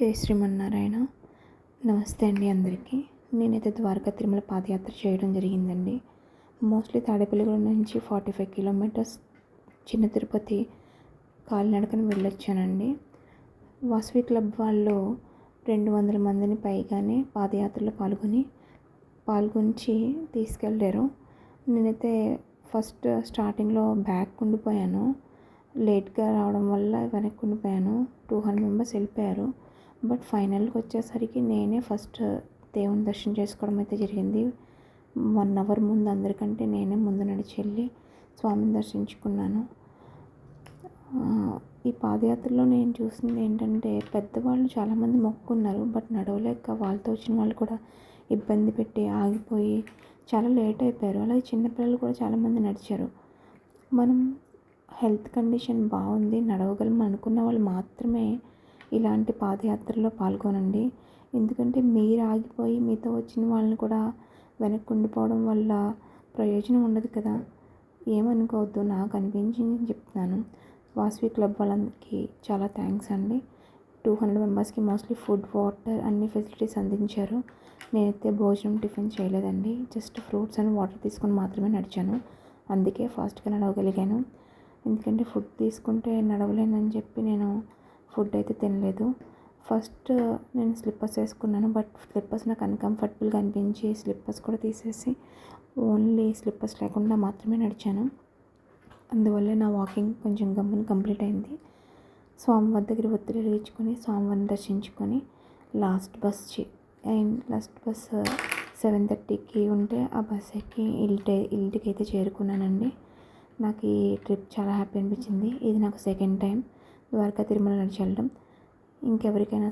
జై శ్రీమన్నారాయణ. నమస్తే అండి అందరికీ. నేనైతే ద్వారకా తిరుమల పాదయాత్ర చేయడం జరిగిందండి. మోస్ట్లీ తాడేపల్లిగూడెం నుంచి ఫార్టీ ఫైవ్ కిలోమీటర్స్ చిన్న తిరుపతి కాలినడకన వెళ్ళొచ్చానండి. వాసవి క్లబ్ వాళ్ళు రెండు వందల మందిని పైగానే పాదయాత్రలో పాల్గొని పాల్గొంచి తీసుకెళ్ళారు. నేనైతే ఫస్ట్ స్టార్టింగ్లో బ్యాక్ ఉండిపోయాను లేట్గా రావడం వల్ల వెనక్కి ఉండిపోయాను టూ హండ్రెడ్ మెంబర్స్ వెళ్ళిపోయారు. బట్ ఫైనల్కి వచ్చేసరికి నేనే ఫస్ట్ దేవుని దర్శనం చేసుకోవడం అయితే జరిగింది. వన్ అవర్ ముందు అందరికంటే నేనే ముందు నడిచి వెళ్ళి స్వామిని దర్శించుకున్నాను. ఈ పాదయాత్రలో నేను చూసింది ఏంటంటే పెద్దవాళ్ళు చాలామంది మొక్కున్నారు బట్ నడవలేక వాళ్ళతో వచ్చిన వాళ్ళు కూడా ఇబ్బంది పెట్టి ఆగిపోయి చాలా లేట్ అయిపోయారు. అలాగే చిన్నపిల్లలు కూడా చాలామంది నడిచారు. మనం హెల్త్ కండిషన్ బాగుంది నడవగలం అనుకున్న వాళ్ళు మాత్రమే ఇలాంటి పాదయాత్రలో పాల్గొనండి. ఎందుకంటే మీరు ఆగిపోయి మీతో వచ్చిన వాళ్ళని కూడా వెనక్కి ఉండిపోవడం వల్ల ప్రయోజనం ఉండదు కదా. ఏమనుకోవద్దు నాకు అనిపించింది చెప్తున్నాను. వాసవి క్లబ్ వాళ్ళకి చాలా థ్యాంక్స్ అండి. టూ హండ్రెడ్ మెంబర్స్కి మోస్ట్లీ ఫుడ్ వాటర్ అన్ని ఫెసిలిటీస్ అందించారు. నేనైతే భోజనం టిఫిన్ చేయలేదండి. జస్ట్ ఫ్రూట్స్ అండ్ వాటర్ తీసుకొని మాత్రమే నడిచాను. అందుకే ఫాస్ట్గా నడవగలిగాను. ఎందుకంటే ఫుడ్ తీసుకుంటే నడవలేనని చెప్పి నేను ఫుడ్ అయితే తినలేదు. ఫస్ట్ నేను స్లిప్పర్స్ వేసుకున్నాను బట్ స్లిప్పర్స్ నాకు అన్కంఫర్టబుల్గా అనిపించి స్లిప్పర్స్ కూడా తీసేసి ఓన్లీ స్లిప్పర్స్ లేకుండా మాత్రమే నడిచాను. అందువల్ల నా వాకింగ్ కొంచెం గమ్మున కంప్లీట్ అయింది. స్వామివారి దగ్గర ఒత్తిడి వెలిగించుకొని స్వామివారిని దర్శించుకొని last bus and last bus seven థర్టీకి ఉంటే ఆ బస్ ఎక్కి ఇంటి ఇంటికి అయితే చేరుకున్నానండి. నాకు ఈ ట్రిప్ చాలా హ్యాపీ అనిపించింది. ఇది నాకు సెకండ్ టైం ద్వారకా తిరుమల నడిచి వెళ్ళడం. ఇంకెవరికైనా